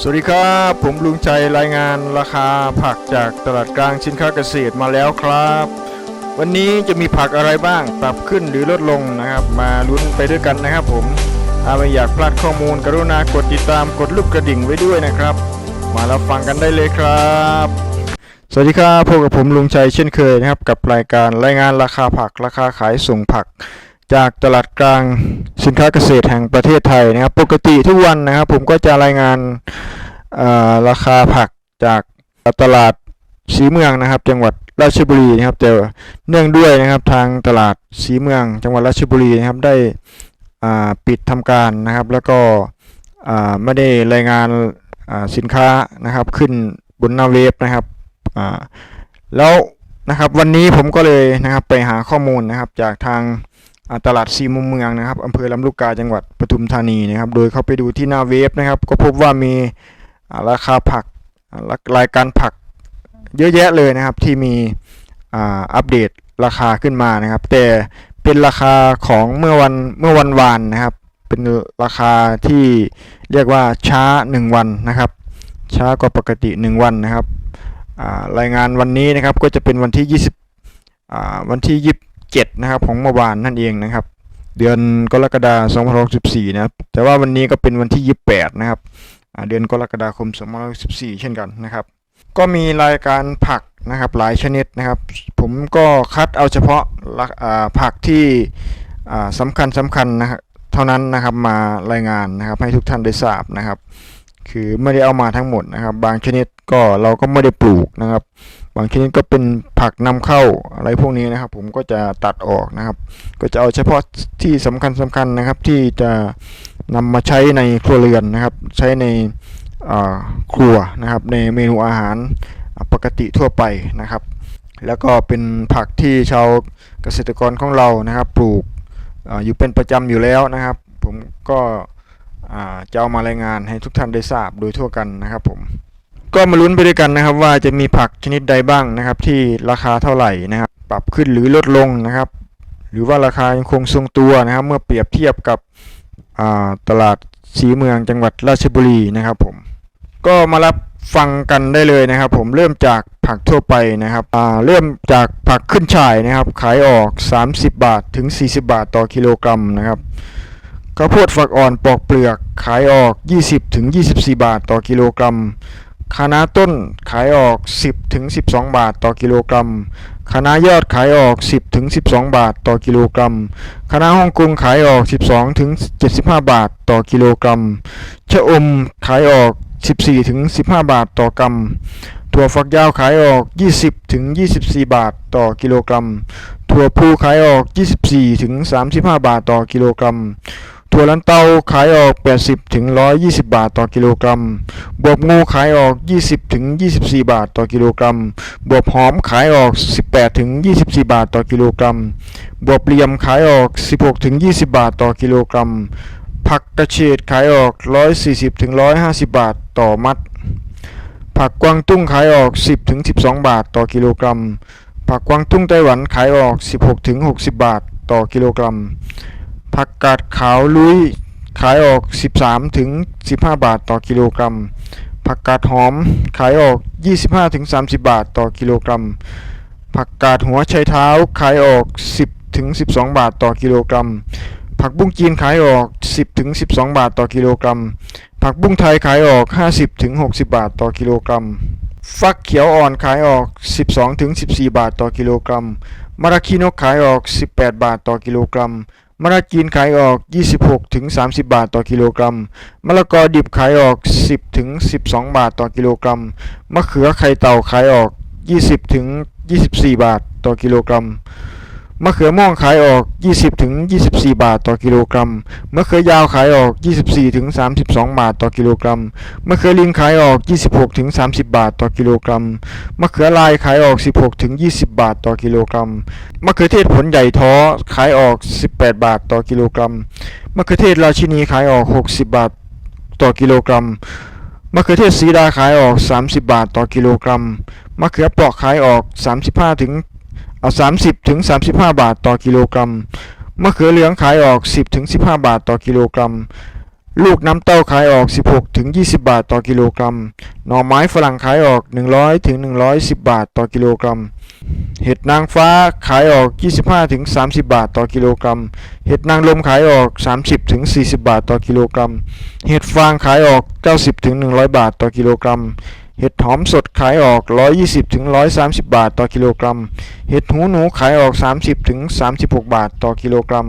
สวัสดีครับ ผมลุงใจรายงานราคาผักจากตลาดกลางสินค้าเกษตรมาแล้วครับ วันนี้จะมีผักอะไรบ้างปรับขึ้นหรือลดลงนะครับ มาลุ้นไปด้วยกันนะครับ ผมถ้าไม่อยากพลาดข้อมูลกรุณากดติดตามกดลูกกระดิ่งไว้ด้วยนะครับ มารับฟังกันได้เลยครับ สวัสดีครับพบกับผมลุงชัยเช่นเคยนะครับ กับรายการรายงานราคาผักราคาขายส่งผัก จากตลาดกลางสินค้าเกษตรแห่งประเทศไทยนะครับ ปกติทุกวันนะครับ ผมก็จะรายงานอ่อราคาผักจากตลาดสีเมืองนะครับ จังหวัดราชบุรีนะครับแต่เนื่องด้วยนะครับทางตลาดสีเมือง จังหวัดราชบุรีนะครับได้อ่าปิดทำการนะครับ แล้วก็อ่าไม่ได้รายงานอ่าสินค้านะครับขึ้นบนหน้าเว็บนะครับอ่าแล้วนะครับวันนี้ผมก็เลยนะครับไปหาข้อมูลนะครับจากทาง ตลาดซีมุมเมืองนะครับอำเภอลำลูกกาจังหวัดปทุมธานีนะครับ โดยเข้าไปดูที่หน้าเว็บนะครับ ก็พบว่ามีราคาผักรายการผักเยอะแยะเลยนะครับ ที่มีอัปเดตราคาขึ้นมานะครับ แต่เป็นราคาของเมื่อวันเมื่อวันวานนะครับ เป็นราคาที่เรียกว่าช้า 1 วันนะครับ ช้ากว่าปกติ 1 วันนะครับรายงานวันนี้นะครับก็จะเป็นวันที่ 20วันที่ 7 นะครับของเมื่อวานนั่นเองนะครับ เดือนกรกฎาคม2564นะครับแต่ว่าวันนี้ก็เป็นวันที่ 28 นะครับเดือนกรกฎาคม2564 เช่นกันนะครับ ก็มีรายการผักนะครับหลายชนิดนะครับ ผมก็คัดเอาเฉพาะละอ่าผักที่อ่าสำคัญสำคัญนะครับเท่านั้นนะครับมารายงานนะครับให้ทุกท่านได้ทราบนะครับ คือไม่ได้เอามาทั้งหมดนะครับ บางชนิดก็เราก็ไม่ได้ปลูกนะครับ บางชนิดก็เป็นผักนำเข้าอะไรพวกนี้นะครับ ผมก็จะตัดออกนะครับ ก็จะเอาเฉพาะที่สำคัญสำคัญนะครับที่จะนำมาใช้ในครัวเรือนนะครับ ใช้ในครัวนะครับ ในเมนูอาหารปกติทั่วไปนะครับ แล้วก็เป็นผักที่ชาวเกษตรกรของเรานะครับ ปลูกออยู่เป็นประจำอยู่แล้วนะครับ ผมก็จะเอามารายงานให้ทุกท่านได้ทราบโดยทั่วกันนะครับผม ก็มาลุ้นไปด้วยกันนะครับ ว่าจะมีผักชนิดใดบ้างนะครับ ที่ราคาเท่าไหร่นะครับ ปรับขึ้นหรือลดลงนะครับ หรือว่าราคายังคงทรงตัวนะครับ เมื่อเปรียบเทียบกับตลาดสีเมืองจังหวัดราชบุรีนะครับผมก็มารับฟังกันได้เลยนะครับ ผมเริ่มจากผักทั่วไปนะครับเริ่มจากผักขึ้นฉ่ายนะครับ ขายออก 30 บาทถึง 40 บาทต่อกิโลกรัมนะครับข้าวโพดฝักอ่อนปอกเปลือกขายออก 20ถึง24 บาทต่อกิโลกรัม คณะต้นขายออก 10ถึง12 บาทต่อกิโลกรัมคณะยอดขายออก 10ถึง12 บาทต่อกิโลกรัมคณะฮ่องกงขายออก 12ถึง75 บาทต่อกิโลกรัมชะอมขายออก 14ถึง15 บาทต่อกรัมถั่วฝักยาวขายออก 20ถึง24 บาทต่อกิโลกรัม ถั่วพูขายออก 24ถึง35 บาทต่อกิโลกรัม ถั่วลันเตาขายออก 80ถึง120 บาทต่อกิโลกรัม บวบงูขายออก 20ถึง24 บาทต่อกิโลกรัม บวบหอมขายออก 18ถึง24 บาทต่อกิโลกรัม บวบเหลี่ยมขายออก 16ถึง20 บาทต่อกิโลกรัม ผักกระเฉดขายออก 140ถึง150 บาทต่อมัด ผักกวางตุ้งขายออก 10ถึง12 บาทต่อกิโลกรัม ผักกวางตุ้งไต้หวันขายออก 16ถึง60 บาทต่อกิโลกรัม ผักกาดขาวลุยขายออก 13ถึง15 บาทต่อกิโลกรัม ผักกาดหอมขายออก 25ถึง30 บาทต่อกิโลกรัม ผักกาดหัวไชเท้าขายออก 10ถึง12 บาทต่อกิโลกรัม ผักบุ้งจีนขายออก 10ถึง12 บาทต่อกิโลกรัม ผักบุ้งไทยขายออก 50ถึง60 บาทต่อกิโลกรัม ฟักเขียวอ่อนขายออก 12ถึง14 บาทต่อกิโลกรัม มะระคีนกขายออก 18 บาทต่อกิโลกรัม มะระจีนขายออก 26ถึง30 บาทต่อกิโลกรัม มะละกอดิบขายออก 10ถึง12 บาทต่อกิโลกรัม มะเขือไข่เต่าขายออก 20ถึง24 บาทต่อกิโลกรัม มะเขือม่วงขายออก 20ถึง24 บาทต่อกิโลกรัม มะเขือยาวขายออก 24ถึง32 บาทต่อกิโลกรัม มะเขือลิงขายออก 26ถึง30 บาทต่อกิโลกรัม มะเขือลายขายออก 16ถึง20 บาทต่อกิโลกรัม มะเขือเทศผลใหญ่ท้อขายออก 18 บาทต่อกิโลกรัม มะเขือเทศราชินีขายออก 60 บาทต่อกิโลกรัม มะเขือเทศสีดาขายออก 30 บาทต่อกิโลกรัม มะเขือเปราะขายออก 35ถึง เอา30ถึง35 บาทต่อกิโลกรัมมะเขือเหลืองขายออก 10ถึง15 บาทต่อกิโลกรัม ลูกน้ำเต้าขายออก 16ถึง20 บาทต่อกิโลกรัม หน่อไม้ฝรั่งขายออก 100ถึง110 บาทต่อกิโลกรัม เห็ดนางฟ้าขายออก 25ถึง30 บาทต่อกิโลกรัม เห็ดนางรมขายออก 30ถึง40 บาทต่อกิโลกรัม เห็ดฟางขายออก 90ถึง100 บาทต่อกิโลกรัม เห็ดหอมสดขายออก 120ถึง130 บาทต่อกิโลกรัม เห็ดหูหนูขายออก 30ถึง36 บาทต่อกิโลกรัม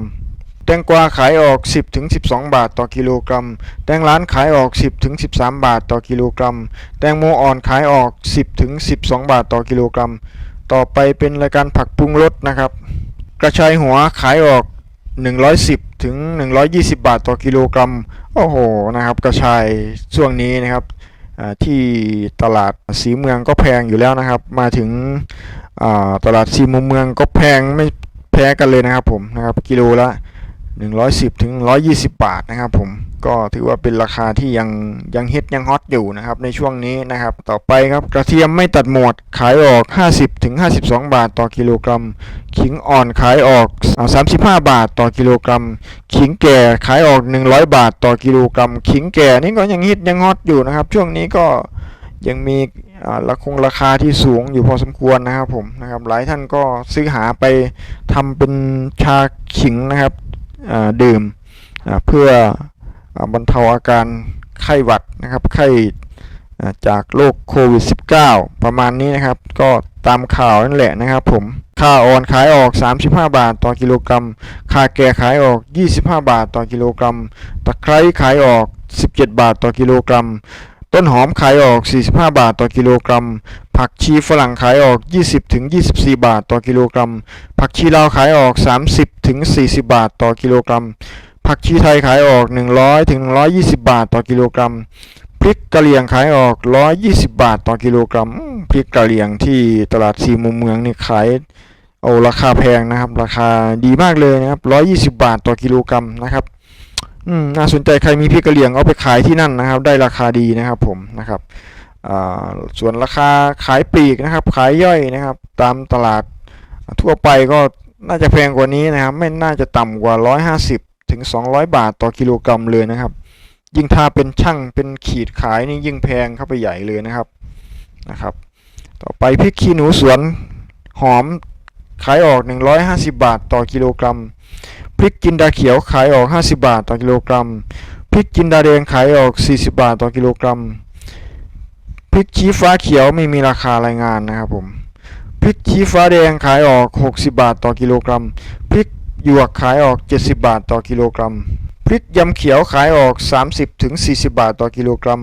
แตงกวาขายออก 10ถึง12 บาทต่อกิโลกรัม แตงร้านขายออก 10ถึง13 บาทต่อกิโลกรัม แตงโมอ่อนขายออก 10ถึง12 บาทต่อกิโลกรัม ต่อไปเป็นรายการผักปรุงรสนะครับ กระชายหัวขายออก 110ถึง120 บาทต่อกิโลกรัม โอ้โหนะครับ กระชายช่วงนี้นะครับ ที่ตลาดสีเมืองก็แพงอยู่แล้วนะครับ มาถึงตลาดสีมุมเมืองก็แพงไม่แพ้กันเลยนะครับผมนะครับกิโลละ 110ถึง120 บาทนะครับผมก็ถือว่าเป็นราคาที่ยังยังฮิตยังฮอตอยู่นะครับในช่วงนี้นะครับ ต่อไปครับกระเทียมไม่ตัดหมวดขายออก 50ถึง52 บาทต่อกิโลกรัม ขิงอ่อนขายออก 35 บาทต่อกิโลกรัม ขิงแก่ขายออก 100 บาทต่อกิโลกรัม ขิงแก่นี่ก็ยังฮิตยังฮอตอยู่นะครับ ช่วงนี้ก็ยังมีราคงราคาที่สูงอยู่พอสมควรนะครับผมนะครับหลายท่านก็ซื้อหาไปทำเป็นชาขิงนะครับ ดื่มเพื่ออบรรเทาอาการไข้หวัดนะครับไข้จากโรคโควิด -19 ประมาณนี้นะครับ ก็ตามข่าวนั่นแหละนะครับผม ค่าอ่อนขายออก 35 บาทต่อกิโลกรัม ค่าแก่ขายออก 25 บาทต่อกิโลกรัม ตะไคร้ขายออก 17 บาทต่อกิโลกรัม ต้นหอมขายออก 45 บาทต่อกิโลกรัม ผักชีฝรั่งขายออก 20-24 บาทต่อกิโลกรัม ผักชีลาวขายออก 30-40 บาทต่อกิโลกรัม ผักชีไทยขายออก 100-120 บาทต่อกิโลกรัม พริกกะเหรี่ยงขายออก 120 บาทต่อกิโลกรัม พริกกะเหรี่ยงที่ตลาดสีมุมเมืองนี่ขายโอ้ราคาแพงนะครับ ราคาดีมากเลยนะครับ 120 บาทต่อกิโลกรัมนะครับอืมน่าสนใจใครมีพริกกะเหรี่ยงเอาไปขายที่นั่นนะครับ ได้ราคาดีนะครับผมนะครับ ส่วนราคาขายปลีกนะครับ ขายย่อยนะครับ ตามตลาดทั่วไปก็น่าจะแพงกว่านี้นะครับ ไม่น่าจะต่ำกว่า 150 ถึง 200 บาทต่อกิโลกรัมเลยนะครับ ยิ่งถ้าเป็นช่างเป็นขีดขายนี่ยิ่งแพงเข้าไปใหญ่เลยนะครับนะครับ ต่อไปพริกขี้หนูสวนหอมขายออก 150 บาทต่อกิโลกรัม พริกจินดาเขียวขายออก 50 บาทต่อกิโลกรัม พริกจินดาแดงขายออก 40 บาทต่อกิโลกรัม พริกชี้ฟ้าเขียวไม่มีราคารายงานนะครับผมพริกชี้ฟ้าแดงขายออก 60 บาทต่อกิโลกรัมพริกหยวกขายออก 70 บาทต่อกิโลกรัมพริกยำเขียวขายออก 30ถึง40 บาทต่อกิโลกรัม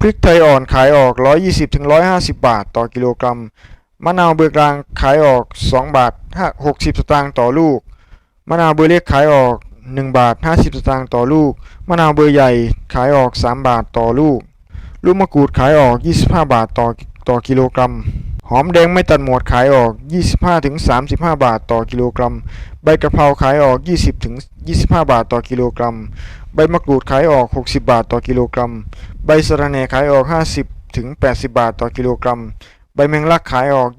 พริกไทยอ่อนขายออก 120ถึง150 บาทต่อกิโลกรัมมะนาวเบอร์กลางขายออก 2 บาท 60 สตางค์ต่อลูกมะนาวเบอร์เล็กขายออก 1 บาท 50 สตางค์ต่อลูกมะนาวเบอร์ใหญ่ขายออก 3 บาทต่อลูก ลูกมะกรูดขายออก 25 บาทต่อต่อกิโลกรัม หอมแดงไม่ตัดหมวดขายออก 25-35 บาทต่อกิโลกรัม ใบกะเพราขายออก 20-25 บาทต่อกิโลกรัม ใบมะกรูดขายออก 60 บาทต่อกิโลกรัม ใบสะระแหน่ขายออก 50-80 บาทต่อกิโลกรัม ใบแมงลักขายออก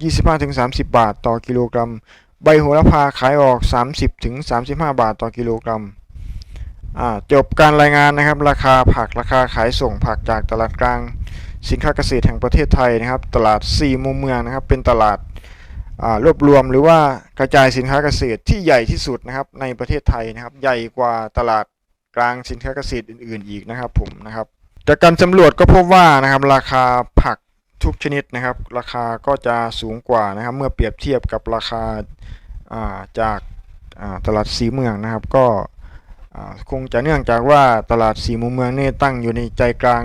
25-30 บาทต่อกิโลกรัม ใบโหระพาขายออก 30-35 บาทต่อกิโลกรัม จบการรายงานนะครับ ราคาผักราคาขายส่งผักจากตลาดกลาง สินค้าเกษตรแห่งประเทศไทยนะครับ ตลาดสี่มุมเมืองนะครับ เป็นตลาดรวบรวมหรือว่ากระจายสินค้าเกษตรที่ใหญ่ที่สุดนะครับในประเทศไทยนะครับ ใหญ่กว่าตลาดกลางสินค้าเกษตรอื่น ๆ อีกนะครับผมนะครับ จากการสำรวจก็พบว่านะครับราคาผักทุกชนิดนะครับ ราคาก็จะสูงกว่านะครับ เมื่อเปรียบเทียบกับราคาาจากาตลาดสีเมืองนะครับ ก็ คงจะเนื่องจากว่าตลาดสี่มุมเมืองนี่ตั้งอยู่ในใจกลาง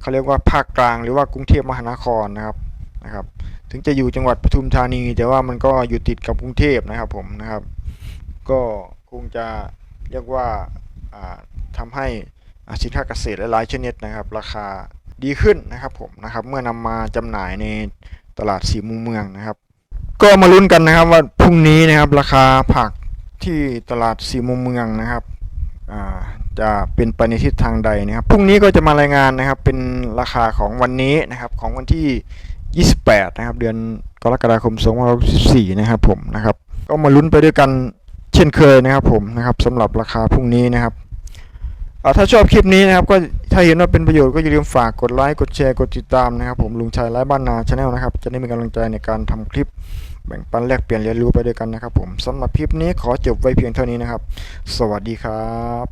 เขาเรียกว่าภาคกลางหรือว่ากรุงเทพมหานครนะครับนะครับ ถึงจะอยู่จังหวัดปทุมธานี แต่ว่ามันก็อยู่ติดกับกรุงเทพนะครับผมนะครับ ก็คงจะเรียกว่าอ่าทำให้สินค้าเกษตรหลายชนิดนะครับ ราคาดีขึ้นนะครับผมนะครับ เมื่อนำมาจำหน่ายในตลาดสี่มุมเมืองนะครับ ก็มาลุ้นกันนะครับว่าพรุ่งนี้นะครับราคาผักที่ตลาดสี่มุมเมืองนะครับ จะเป็นไปในทิศทางใดนะครับพรุ่งนี้ก็จะมารายงานนะครับเป็นราคาของวันนี้นะครับของวันที่ 28 นะครับ เดือนกรกฎาคม2564นะครับผมนะครับก็มาลุ้นไปด้วยกันเช่นเคยนะครับผมนะครับสำหรับราคาพรุ่งนี้นะครับถ้าชอบคลิปนี้นะครับก็ถ้าเห็นว่าเป็นประโยชน์ก็อย่าลืมฝากกดไลค์กดแชร์กดติดตามนะครับผมลุงชัยไร้บ้านนาชาแนลนะครับจะได้มีกำลังใจในการทำคลิป แบ่งปันแลกเปลี่ยนเรียนรู้ไปด้วยกันนะครับผมสำหรับคลิปนี้ขอจบไว้เพียงเท่านี้นะครับ สวัสดีครับ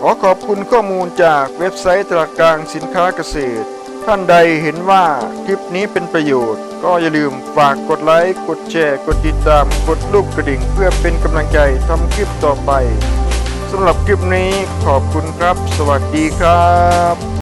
ขอขอบคุณข้อมูลจากเว็บไซต์ตลาดกลางสินค้าเกษตร ท่านใดเห็นว่าคลิปนี้เป็นประโยชน์ ก็อย่าลืมฝากกดไลค์กดแชร์ กดติดตาม กดรูปกระดิ่ง เพื่อเป็นกำลังใจทำคลิปต่อไปสำหรับคลิปนี้ขอบคุณครับ สวัสดีครับ